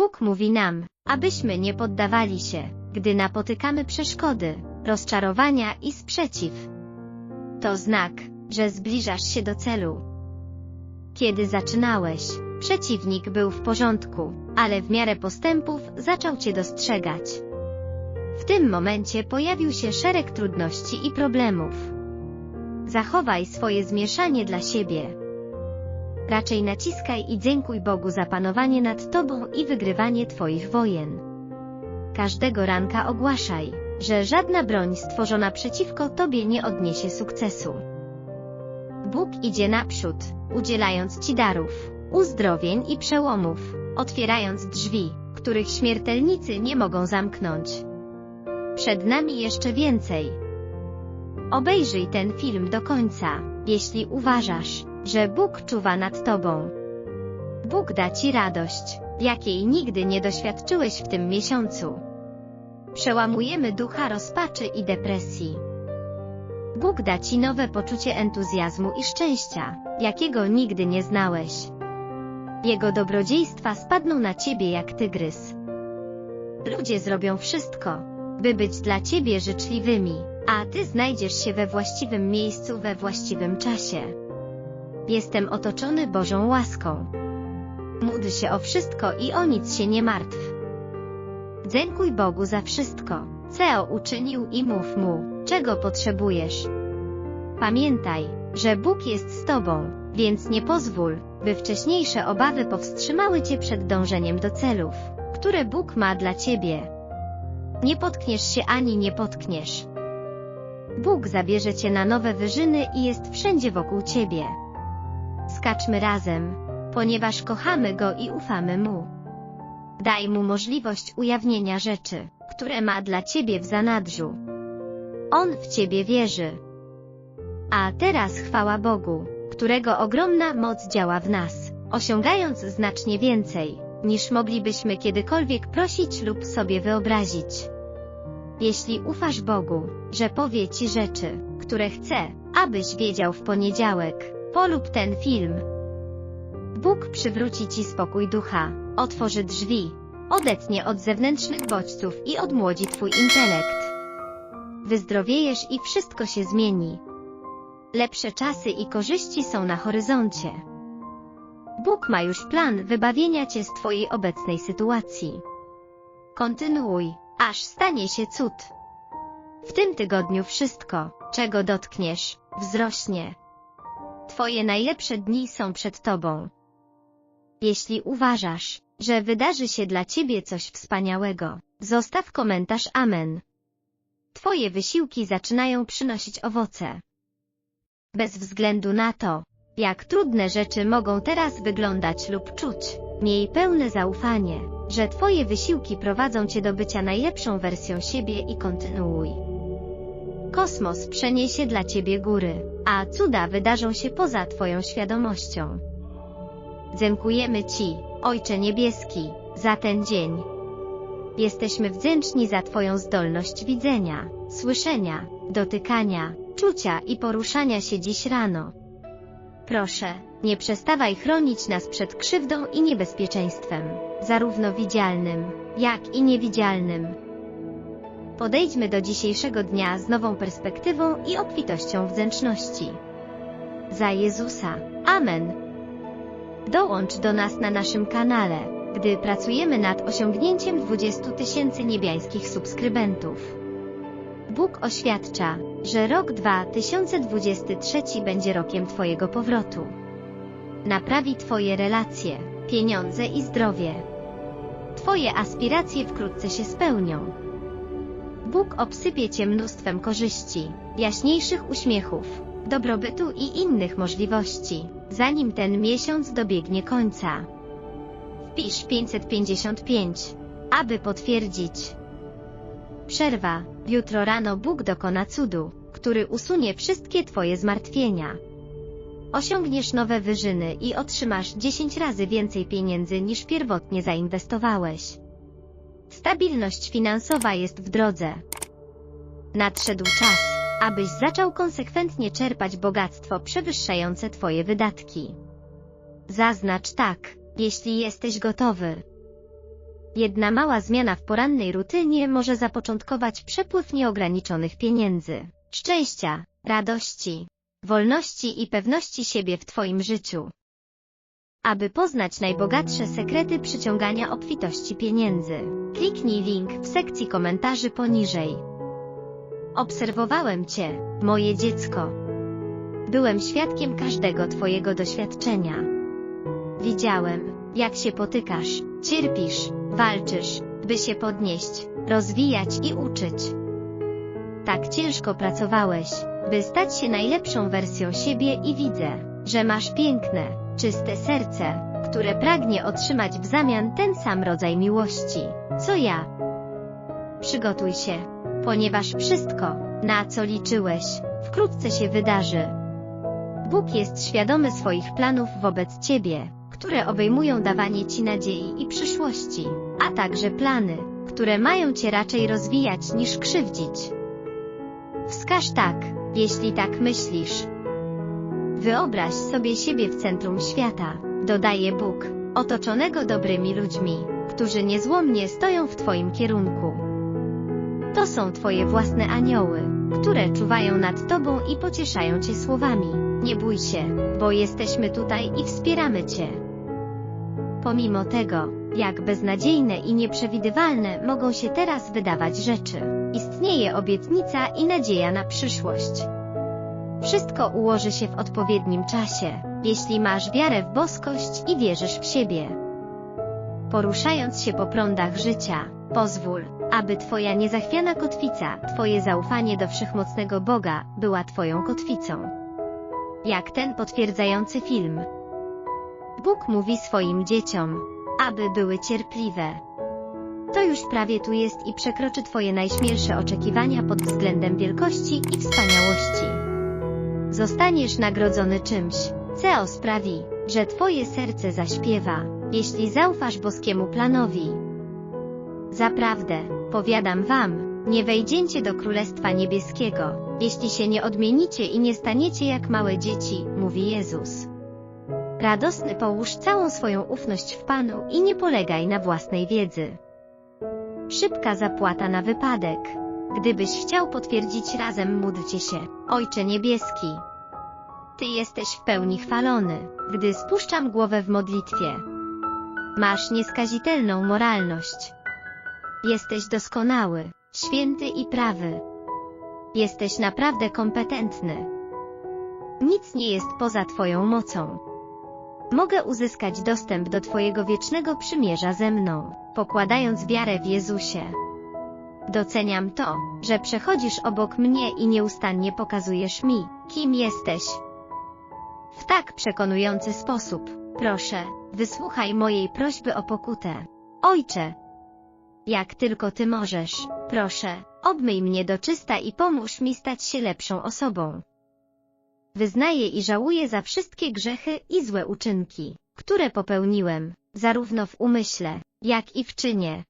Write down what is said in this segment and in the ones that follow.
Bóg mówi nam, abyśmy nie poddawali się, gdy napotykamy przeszkody, rozczarowania i sprzeciw. To znak, że zbliżasz się do celu. Kiedy zaczynałeś, przeciwnik był w porządku, ale w miarę postępów zaczął cię dostrzegać. W tym momencie pojawił się szereg trudności i problemów. Zachowaj swoje zmieszanie dla siebie. Raczej naciskaj i dziękuj Bogu za panowanie nad tobą i wygrywanie twoich wojen. Każdego ranka ogłaszaj, że żadna broń stworzona przeciwko tobie nie odniesie sukcesu. Bóg idzie naprzód, udzielając ci darów, uzdrowień i przełomów, otwierając drzwi, których śmiertelnicy nie mogą zamknąć. Przed nami jeszcze więcej. Obejrzyj ten film do końca, jeśli uważasz, że Bóg czuwa nad tobą. Bóg da ci radość, jakiej nigdy nie doświadczyłeś w tym miesiącu. Przełamujemy ducha rozpaczy i depresji. Bóg da ci nowe poczucie entuzjazmu i szczęścia, jakiego nigdy nie znałeś. Jego dobrodziejstwa spadną na ciebie jak tygrys. Ludzie zrobią wszystko, by być dla ciebie życzliwymi, a ty znajdziesz się we właściwym miejscu we właściwym czasie. Jestem otoczony Bożą łaską. Módl się o wszystko i o nic się nie martw. Dziękuj Bogu za wszystko, co uczynił i mów Mu, czego potrzebujesz. Pamiętaj, że Bóg jest z Tobą, więc nie pozwól, by wcześniejsze obawy powstrzymały Cię przed dążeniem do celów, które Bóg ma dla Ciebie. Nie potkniesz się ani nie potkniesz. Bóg zabierze Cię na nowe wyżyny i jest wszędzie wokół Ciebie. Skaczmy razem, ponieważ kochamy Go i ufamy Mu. Daj Mu możliwość ujawnienia rzeczy, które ma dla Ciebie w zanadrzu. On w Ciebie wierzy. A teraz chwała Bogu, którego ogromna moc działa w nas, osiągając znacznie więcej, niż moglibyśmy kiedykolwiek prosić lub sobie wyobrazić. Jeśli ufasz Bogu, że powie Ci rzeczy, które chce, abyś wiedział w poniedziałek, polub ten film. Bóg przywróci Ci spokój ducha, otworzy drzwi, odetnie od zewnętrznych bodźców i odmłodzi Twój intelekt. Wyzdrowiejesz i wszystko się zmieni. Lepsze czasy i korzyści są na horyzoncie. Bóg ma już plan wybawienia Cię z Twojej obecnej sytuacji. Kontynuuj, aż stanie się cud. W tym tygodniu wszystko, czego dotkniesz, wzrośnie. Twoje najlepsze dni są przed Tobą. Jeśli uważasz, że wydarzy się dla Ciebie coś wspaniałego, zostaw komentarz Amen. Twoje wysiłki zaczynają przynosić owoce. Bez względu na to, jak trudne rzeczy mogą teraz wyglądać lub czuć, miej pełne zaufanie, że Twoje wysiłki prowadzą Cię do bycia najlepszą wersją siebie i kontynuuj. Kosmos przeniesie dla Ciebie góry, a cuda wydarzą się poza Twoją świadomością. Dziękujemy Ci, Ojcze Niebieski, za ten dzień. Jesteśmy wdzięczni za Twoją zdolność widzenia, słyszenia, dotykania, czucia i poruszania się dziś rano. Proszę, nie przestawaj chronić nas przed krzywdą i niebezpieczeństwem, zarówno widzialnym, jak i niewidzialnym. Podejdźmy do dzisiejszego dnia z nową perspektywą i obfitością wdzięczności. Za Jezusa. Amen. Dołącz do nas na naszym kanale, gdy pracujemy nad osiągnięciem 20 tysięcy niebiańskich subskrybentów. Bóg oświadcza, że rok 2023 będzie rokiem Twojego powrotu. Naprawi Twoje relacje, pieniądze i zdrowie. Twoje aspiracje wkrótce się spełnią. Bóg obsypie Cię mnóstwem korzyści, jaśniejszych uśmiechów, dobrobytu i innych możliwości, zanim ten miesiąc dobiegnie końca. Wpisz 555, aby potwierdzić. Przerwa. Jutro rano Bóg dokona cudu, który usunie wszystkie Twoje zmartwienia. Osiągniesz nowe wyżyny i otrzymasz 10 razy więcej pieniędzy niż pierwotnie zainwestowałeś. Stabilność finansowa jest w drodze. Nadszedł czas, abyś zaczął konsekwentnie czerpać bogactwo przewyższające Twoje wydatki. Zaznacz tak, jeśli jesteś gotowy. Jedna mała zmiana w porannej rutynie może zapoczątkować przepływ nieograniczonych pieniędzy, szczęścia, radości, wolności i pewności siebie w Twoim życiu. Aby poznać najbogatsze sekrety przyciągania obfitości pieniędzy, kliknij link w sekcji komentarzy poniżej. Obserwowałem Cię, moje dziecko. Byłem świadkiem każdego Twojego doświadczenia. Widziałem, jak się potykasz, cierpisz, walczysz, by się podnieść, rozwijać i uczyć. Tak ciężko pracowałeś, by stać się najlepszą wersją siebie i widzę, że masz piękne, czyste serce, które pragnie otrzymać w zamian ten sam rodzaj miłości, co ja. Przygotuj się, ponieważ wszystko, na co liczyłeś, wkrótce się wydarzy. Bóg jest świadomy swoich planów wobec Ciebie, które obejmują dawanie Ci nadziei i przyszłości, a także plany, które mają Cię raczej rozwijać niż krzywdzić. Wskaż tak, jeśli tak myślisz. Wyobraź sobie siebie w centrum świata, dodaje Bóg, otoczonego dobrymi ludźmi, którzy niezłomnie stoją w Twoim kierunku. To są Twoje własne anioły, które czuwają nad Tobą i pocieszają Cię słowami. Nie bój się, bo jesteśmy tutaj i wspieramy Cię. Pomimo tego, jak beznadziejne i nieprzewidywalne mogą się teraz wydawać rzeczy, istnieje obietnica i nadzieja na przyszłość. Wszystko ułoży się w odpowiednim czasie, jeśli masz wiarę w boskość i wierzysz w siebie. Poruszając się po prądach życia, pozwól, aby Twoja niezachwiana kotwica, Twoje zaufanie do wszechmocnego Boga, była Twoją kotwicą. Jak ten potwierdzający film. Bóg mówi swoim dzieciom, aby były cierpliwe. To już prawie tu jest i przekroczy Twoje najśmielsze oczekiwania pod względem wielkości i wspaniałości. Zostaniesz nagrodzony czymś, co sprawi, że Twoje serce zaśpiewa, jeśli zaufasz boskiemu planowi. Zaprawdę, powiadam Wam, nie wejdziecie do Królestwa Niebieskiego, jeśli się nie odmienicie i nie staniecie jak małe dzieci, mówi Jezus. Radosny połóż całą swoją ufność w Panu i nie polegaj na własnej wiedzy. Szybka zapłata na wypadek. Gdybyś chciał potwierdzić razem módlcie się, Ojcze Niebieski. Ty jesteś w pełni chwalony, gdy spuszczam głowę w modlitwie. Masz nieskazitelną moralność. Jesteś doskonały, święty i prawy. Jesteś naprawdę kompetentny. Nic nie jest poza Twoją mocą. Mogę uzyskać dostęp do Twojego wiecznego przymierza ze mną, pokładając wiarę w Jezusie. Doceniam to, że przechodzisz obok mnie i nieustannie pokazujesz mi, kim jesteś. W tak przekonujący sposób, proszę, wysłuchaj mojej prośby o pokutę. Ojcze, jak tylko Ty możesz, proszę, obmyj mnie do czysta i pomóż mi stać się lepszą osobą. Wyznaję i żałuję za wszystkie grzechy i złe uczynki, które popełniłem, zarówno w umyśle, jak i w czynie.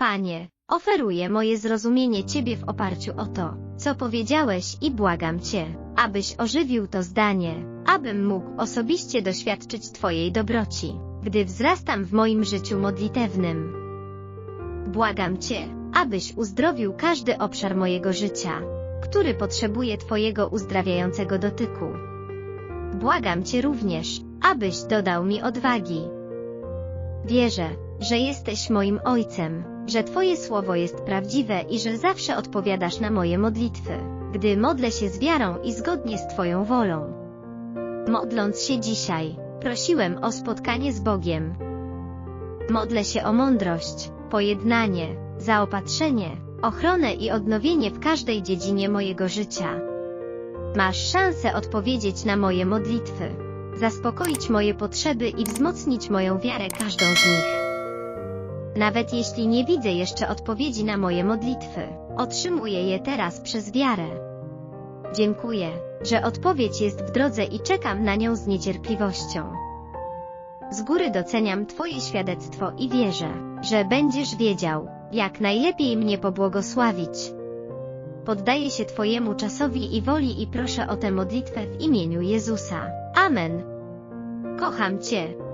Panie, oferuję moje zrozumienie Ciebie w oparciu o to, co powiedziałeś i błagam Cię, abyś ożywił to zdanie, abym mógł osobiście doświadczyć Twojej dobroci, gdy wzrastam w moim życiu modlitewnym. Błagam Cię, abyś uzdrowił każdy obszar mojego życia, który potrzebuje Twojego uzdrawiającego dotyku. Błagam Cię również, abyś dodał mi odwagi. Wierzę, że jesteś moim Ojcem, że Twoje słowo jest prawdziwe i że zawsze odpowiadasz na moje modlitwy, gdy modlę się z wiarą i zgodnie z Twoją wolą. Modląc się dzisiaj, prosiłem o spotkanie z Bogiem. Modlę się o mądrość, pojednanie, zaopatrzenie, ochronę i odnowienie w każdej dziedzinie mojego życia. Masz szansę odpowiedzieć na moje modlitwy, zaspokoić moje potrzeby i wzmocnić moją wiarę każdą z nich. Nawet jeśli nie widzę jeszcze odpowiedzi na moje modlitwy, otrzymuję je teraz przez wiarę. Dziękuję, że odpowiedź jest w drodze i czekam na nią z niecierpliwością. Z góry doceniam Twoje świadectwo i wierzę, że będziesz wiedział, jak najlepiej mnie pobłogosławić. Poddaję się Twojemu czasowi i woli i proszę o tę modlitwę w imieniu Jezusa. Amen. Kocham Cię.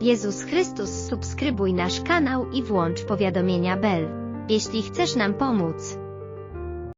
Jezus Chrystus subskrybuj nasz kanał i włącz powiadomienia bell. Jeśli chcesz nam pomóc,